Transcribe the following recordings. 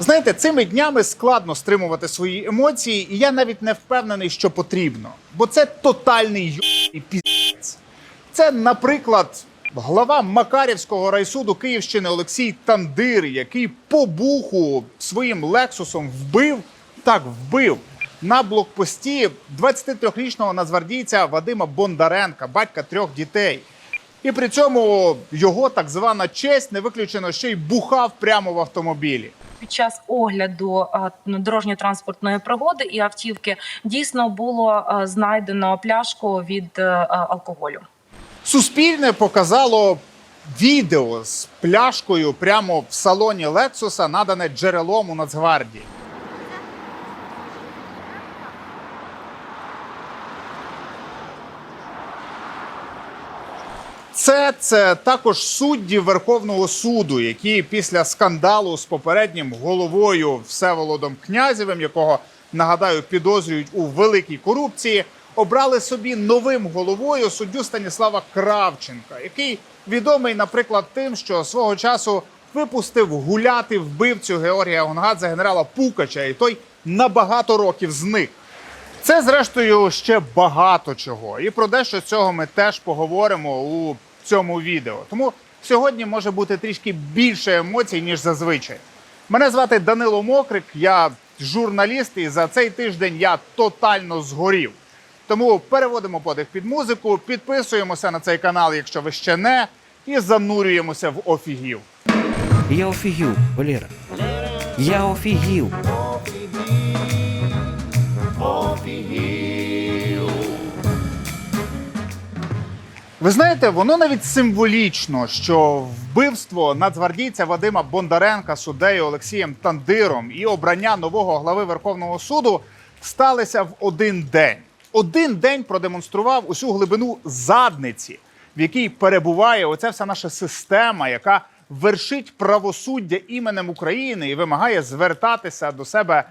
Знаєте, цими днями складно стримувати свої емоції, і я навіть не впевнений, що потрібно. Бо це тотальний й***ний піздець. Це, наприклад, глава Макарівського райсуду Київщини Олексій Тандир, який по буху своїм лексусом вбив, так вбив на блокпості 23-річного нацгвардійця Вадима Бондаренка, батька трьох дітей. І при цьому його так звана честь не виключено ще й бухав прямо в автомобілі. Під час огляду ну, дорожньо-транспортної пригоди і автівки дійсно було знайдено пляшку від е, алкоголю. Суспільне показало відео з пляшкою прямо в салоні Лексуса, надане джерелом у Нацгвардії. Це, це також судді Верховного суду, які після скандалу з попереднім головою Всеволодом Князєвим, якого нагадаю підозрюють у великій корупції, обрали собі новим головою суддю Станіслава Кравченка, який відомий, наприклад, тим, що свого часу випустив гуляти вбивцю Георгія Гонгадзе генерала Пукача, і той на багато років зник. Це, зрештою, ще багато чого. І про дещо цього ми теж поговоримо у цьому відео. Тому сьогодні може бути трішки більше емоцій, ніж зазвичай. Мене звати Данило Мокрик, я журналіст, і за цей тиждень я тотально згорів. Тому переводимо подих під музику, підписуємося на цей канал, якщо ви ще не, і занурюємося в офігів. Я офігів, Валера. Я офігів. Ви знаєте, воно навіть символічно, що вбивство нацгвардійця Вадима Бондаренка суддею Олексієм Тандиром і обрання нового глави Верховного суду сталися в один день. Один день продемонстрував усю глибину задниці, в якій перебуває оця вся наша система, яка вершить правосуддя іменем України і вимагає звертатися до себе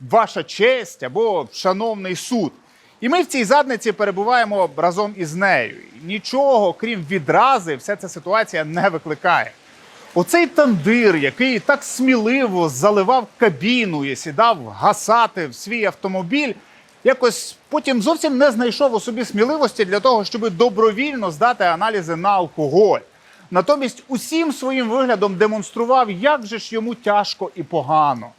ваша честь або шановний суд. І ми в цій задниці перебуваємо разом із нею. Нічого, крім відрази, вся ця ситуація не викликає. Оцей тандир, який так сміливо заливав кабіну і сідав гасати в свій автомобіль, якось потім зовсім не знайшов у собі сміливості для того, щоб добровільно здати аналізи на алкоголь. Натомість усім своїм виглядом демонстрував, як же ж йому тяжко і погано.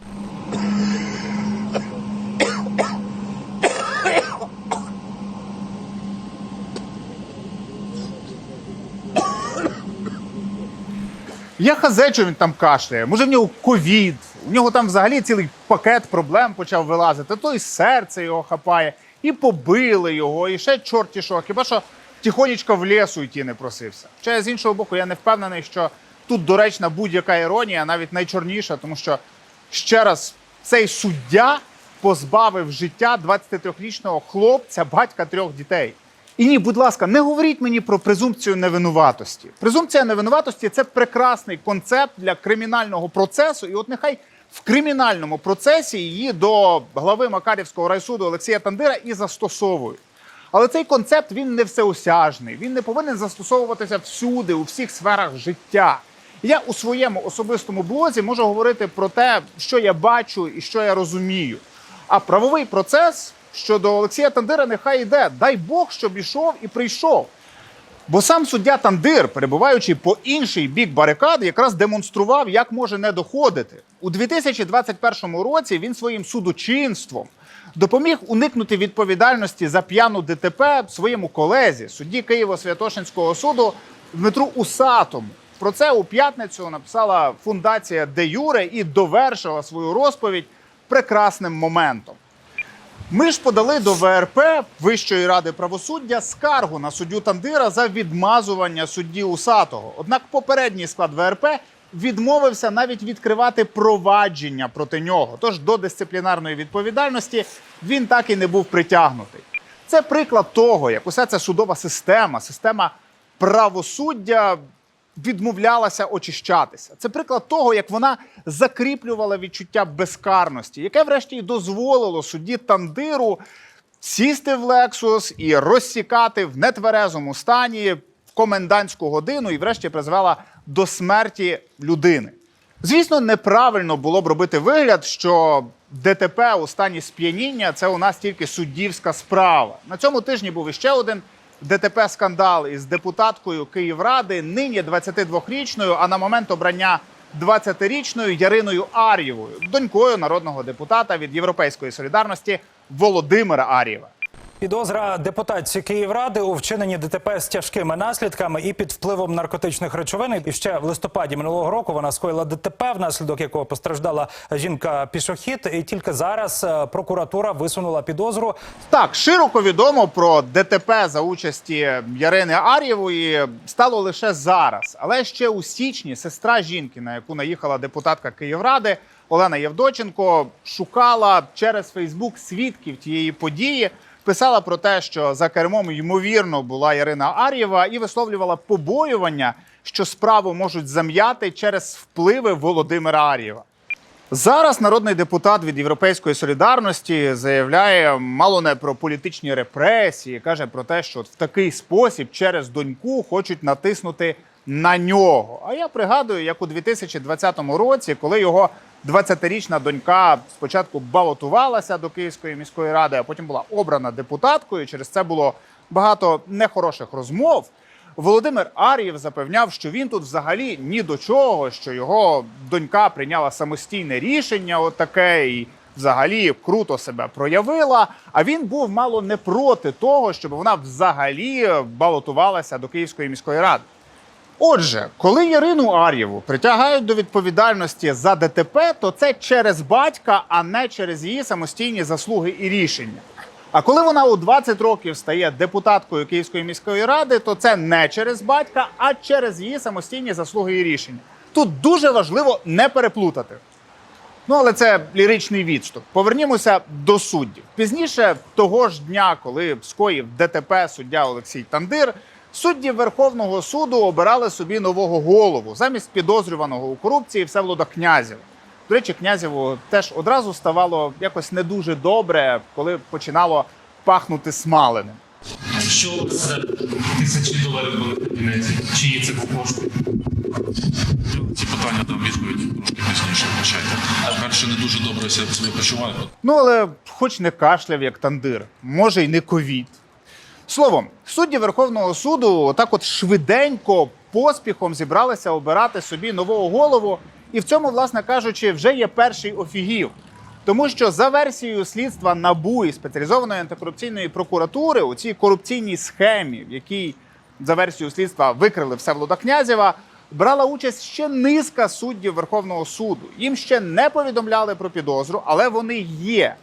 Я хазе, що він там кашляє. Може, в нього ковід. У нього там взагалі цілий пакет проблем почав вилазити. То і серце його хапає, і побили його, і ще чорті що. Хіба що тихонечко в лісу йти не просився. Хоча з іншого боку, я не впевнений, що тут доречна будь-яка іронія, навіть найчорніша, тому що ще раз цей суддя позбавив життя 23-річного хлопця, батька трьох дітей. І ні, будь ласка, не говоріть мені про презумпцію невинуватості. Презумпція невинуватості це прекрасний концепт для кримінального процесу. І от нехай в кримінальному процесі її до глави Макарівського райсуду Олексія Тандира і застосовують. Але цей концепт він не всеосяжний, він не повинен застосовуватися всюди, у всіх сферах життя. Я у своєму особистому блозі можу говорити про те, що я бачу і що я розумію. А правовий процес щодо Олексія Тандира нехай йде. Дай Бог, щоб ішов і прийшов. Бо сам суддя Тандир, перебуваючи по інший бік барикад, якраз демонстрував, як може не доходити. У 2021 році він своїм судочинством допоміг уникнути відповідальності за п'яну ДТП своєму колезі, судді Києво-Святошинського суду Дмитру Усатому. Про це у п'ятницю написала фундація Де Юре і довершила свою розповідь прекрасним моментом. Ми ж подали до ВРП Вищої ради правосуддя скаргу на суддю Тандира за відмазування судді Усатого. Однак попередній склад ВРП відмовився навіть відкривати провадження проти нього. Тож до дисциплінарної відповідальності він так і не був притягнутий. Це приклад того, як уся ця судова система, система правосуддя відмовлялася очищатися. Це приклад того, як вона закріплювала відчуття безкарності, яке, врешті, й дозволило судді Тандиру сісти в Лексус і розсікати в нетверезому стані в комендантську годину і, врешті, призвела до смерті людини. Звісно, неправильно було б робити вигляд, що ДТП у стані сп'яніння це у нас тільки суддівська справа. На цьому тижні був іще один ДТП скандал із депутаткою Київради, нині 22-річною, а на момент обрання 20-річною Яриною Ар'євою, донькою народного депутата від Європейської солідарності Володимира Ар'єва. Підозра депутатці Київради у вчиненні ДТП з тяжкими наслідками і під впливом наркотичних речовин. І ще в листопаді минулого року вона скоїла ДТП, внаслідок якого постраждала жінка пішохід. І тільки зараз е, прокуратура висунула підозру. Так, широко відомо про ДТП за участі Ярини Ар'євої стало лише зараз. Але ще у січні сестра жінки, на яку наїхала депутатка Київради Олена Євдоченко, шукала через Фейсбук свідків тієї події. Писала про те, що за кермом ймовірно була Ярина Ар'єва, і висловлювала побоювання, що справу можуть зам'яти через впливи Володимира Ар'єва. Зараз народний депутат від Європейської солідарності заявляє мало не про політичні репресії, каже про те, що в такий спосіб через доньку хочуть натиснути на нього. А я пригадую, як у 2020 році, коли його 20-річна донька спочатку балотувалася до Київської міської ради, а потім була обрана депутаткою. Через це було багато нехороших розмов. Володимир Ар'єв запевняв, що він тут взагалі ні до чого, що його донька прийняла самостійне рішення, отаке, і взагалі круто себе проявила. А він був мало не проти того, щоб вона взагалі балотувалася до Київської міської ради. Отже, коли Ярину Ар'єву притягають до відповідальності за ДТП, то це через батька, а не через її самостійні заслуги і рішення. А коли вона у 20 років стає депутаткою Київської міської ради, то це не через батька, а через її самостійні заслуги і рішення. Тут дуже важливо не переплутати. Ну, але це ліричний відступ. Повернімося до суддів. Пізніше того ж дня, коли скоїв ДТП суддя Олексій Тандир, судді Верховного суду обирали собі нового голову замість підозрюваного у корупції Всеволода Князєва. До речі, князєву теж одразу ставало якось не дуже добре, коли починало пахнути смаленим. Що за тисячі доларів були в кабінеті? Чиї це кошти? Ці питання дам відповідь трошки пізніше. Вибачайте. Перше не дуже добре себе почуваю. Ну, але хоч не кашляв, як тандир, може й не ковід. Словом, судді Верховного суду отак от швиденько, поспіхом зібралися обирати собі нового голову, і в цьому, власне кажучи, вже є перший офігів. Тому що за версією слідства НАБУ і спеціалізованої антикорупційної прокуратури у цій корупційній схемі, в якій за версією слідства викрили Всеволода Князєва, брала участь ще низка суддів Верховного суду. Їм ще не повідомляли про підозру, але вони є.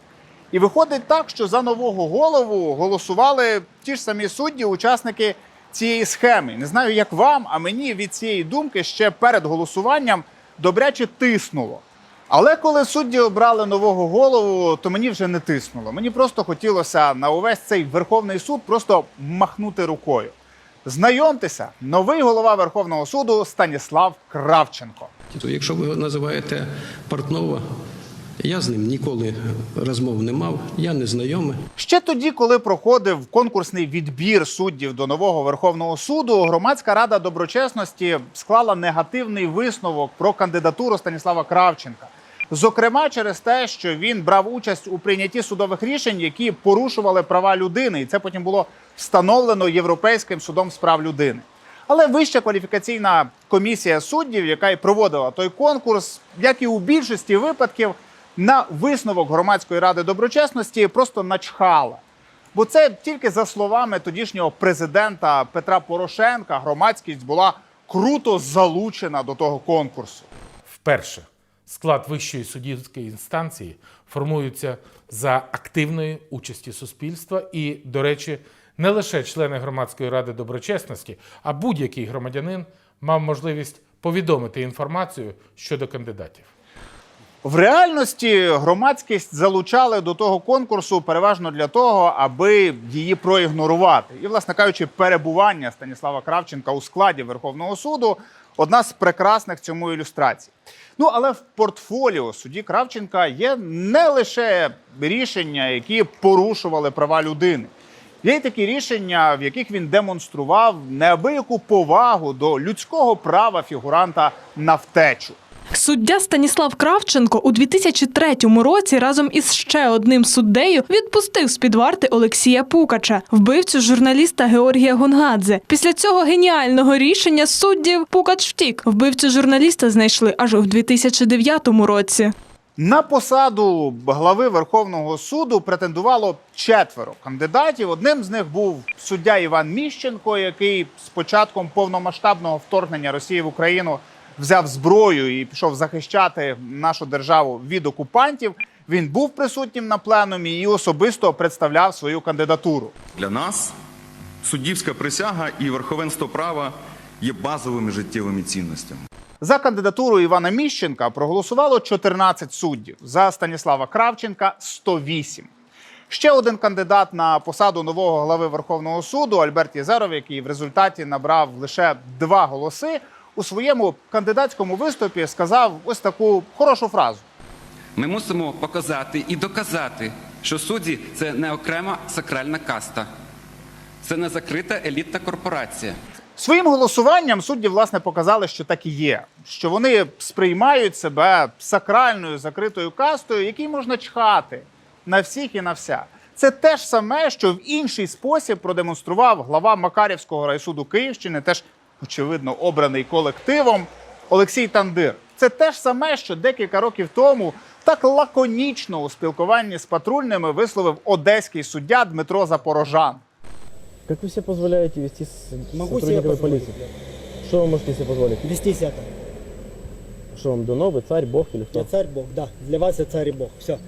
І виходить так, що за нового голову голосували ті ж самі судді, учасники цієї схеми. Не знаю, як вам, а мені від цієї думки ще перед голосуванням добряче тиснуло. Але коли судді обрали нового голову, то мені вже не тиснуло. Мені просто хотілося на увесь цей Верховний суд просто махнути рукою. Знайомтеся, новий голова Верховного суду Станіслав Кравченко. Якщо ви називаєте Портнова, я з ним ніколи розмов не мав, я не знайомий. Ще тоді, коли проходив конкурсний відбір суддів до нового Верховного суду, громадська рада доброчесності склала негативний висновок про кандидатуру Станіслава Кравченка. Зокрема, через те, що він брав участь у прийнятті судових рішень, які порушували права людини, і це потім було встановлено Європейським судом з прав людини. Але вища кваліфікаційна комісія суддів, яка й проводила той конкурс, як і у більшості випадків, на висновок громадської ради доброчесності просто начхала. Бо це тільки за словами тодішнього президента Петра Порошенка громадськість була круто залучена до того конкурсу. Вперше склад вищої суддівської інстанції формується за активної участі суспільства і, до речі, не лише члени громадської ради доброчесності, а будь-який громадянин мав можливість повідомити інформацію щодо кандидатів. В реальності громадськість залучали до того конкурсу переважно для того, аби її проігнорувати. І, власне кажучи, перебування Станіслава Кравченка у складі Верховного суду одна з прекрасних цьому ілюстрацій. Ну але в портфоліо судді Кравченка є не лише рішення, які порушували права людини. Є й такі рішення, в яких він демонстрував неабияку повагу до людського права фігуранта на втечу. Суддя Станіслав Кравченко у 2003 році разом із ще одним суддею відпустив з під варти Олексія Пукача, вбивцю журналіста Георгія Гонгадзе. Після цього геніального рішення суддів Пукач втік. Вбивцю журналіста знайшли аж у 2009 році. На посаду глави Верховного суду претендувало четверо кандидатів. Одним з них був суддя Іван Міщенко, який з початком повномасштабного вторгнення Росії в Україну взяв зброю і пішов захищати нашу державу від окупантів. Він був присутнім на пленумі і особисто представляв свою кандидатуру. Для нас суддівська присяга і верховенство права є базовими життєвими цінностями. За кандидатуру Івана Міщенка проголосувало 14 суддів, за Станіслава Кравченка 108. Ще один кандидат на посаду нового глави Верховного суду Альберт Єзеров, який в результаті набрав лише два голоси, у своєму кандидатському виступі сказав ось таку хорошу фразу. Ми мусимо показати і доказати, що судді це не окрема сакральна каста, це не закрита елітна корпорація. Своїм голосуванням судді власне показали, що так і є, що вони сприймають себе сакральною закритою кастою, якій можна чхати на всіх і на вся. Це те ж саме, що в інший спосіб продемонстрував глава Макарівського райсуду Київщини, теж очевидно обраний колективом Олексій Тандир. Це те ж саме, що декілька років тому так лаконічно у спілкуванні з патрульними висловив одеський суддя Дмитро Запорожан. Как вы себе позволяете вести с Могу себе сотрудниками позволить. полиции? Что вы можете себе позволить? Вести себя так. Что вам дано, вы царь, бог или кто? Я царь Бог, да. Для вас я царь и Бог. Все.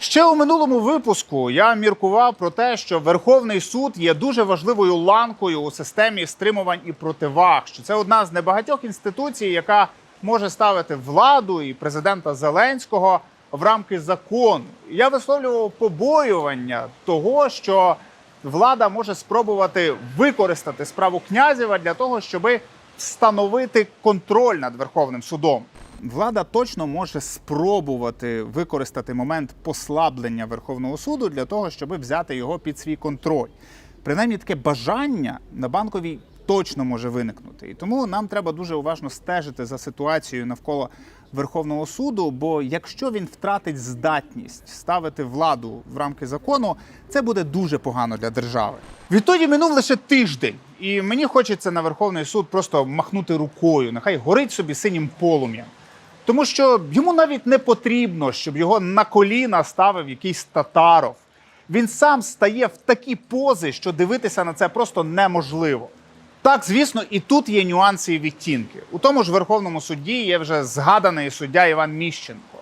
Ще у минулому випуску я міркував про те, що Верховний суд є дуже важливою ланкою у системі стримувань і противаг. Що це одна з небагатьох інституцій, яка може ставити владу і президента Зеленського в рамки закону. Я висловлював побоювання того, що влада може спробувати використати справу князєва для того, щоби встановити контроль над Верховним судом. Влада точно може спробувати використати момент послаблення Верховного суду для того, щоб взяти його під свій контроль. Принаймні таке бажання на банковій точно може виникнути. І тому нам треба дуже уважно стежити за ситуацією навколо Верховного суду. Бо якщо він втратить здатність ставити владу в рамки закону, це буде дуже погано для держави. Відтоді минув лише тиждень, і мені хочеться на Верховний суд просто махнути рукою. Нехай горить собі синім полум'ям. Тому що йому навіть не потрібно, щоб його на коліна ставив якийсь татаров. Він сам стає в такі пози, що дивитися на це просто неможливо. Так, звісно, і тут є нюанси і відтінки. У тому ж Верховному суді є вже згаданий суддя Іван Міщенко.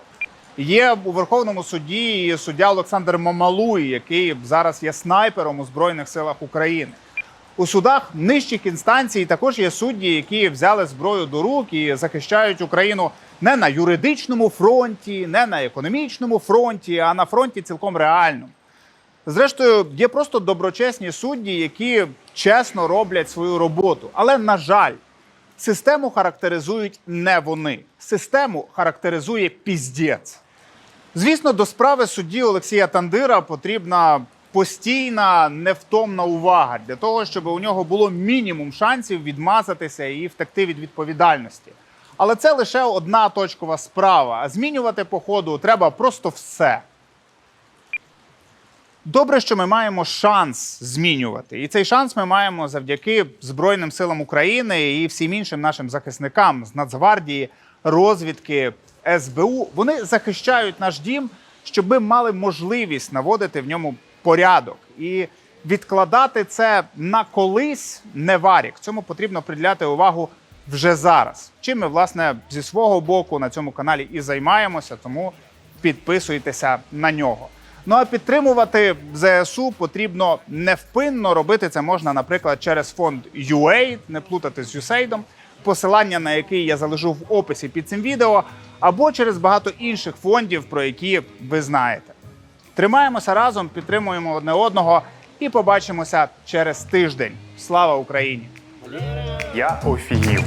Є у Верховному суді суддя Олександр Мамалуй, який зараз є снайпером у Збройних силах України. У судах нижчих інстанцій також є судді, які взяли зброю до рук і захищають Україну не на юридичному фронті, не на економічному фронті, а на фронті цілком реальному. Зрештою, є просто доброчесні судді, які чесно роблять свою роботу. Але, на жаль, систему характеризують не вони. Систему характеризує піздець. Звісно, до справи судді Олексія Тандира потрібна постійна невтомна увага для того, щоб у нього було мінімум шансів відмазатися і втекти від відповідальності. Але це лише одна точкова справа. Змінювати по ходу треба просто все. Добре, що ми маємо шанс змінювати, і цей шанс ми маємо завдяки Збройним силам України і всім іншим нашим захисникам з Нацгвардії, розвідки СБУ. Вони захищають наш дім, щоб ми мали можливість наводити в ньому порядок і відкладати це на колись не варік. Цьому потрібно приділяти увагу вже зараз. Чим ми, власне, зі свого боку на цьому каналі і займаємося, тому підписуйтеся на нього. Ну а підтримувати ЗСУ потрібно невпинно. Робити це можна, наприклад, через фонд UAID, не плутати з USAID, посилання на який я залежу в описі під цим відео, або через багато інших фондів, про які ви знаєте. Тримаємося разом, підтримуємо одне одного і побачимося через тиждень. Слава Україні! Я офігів.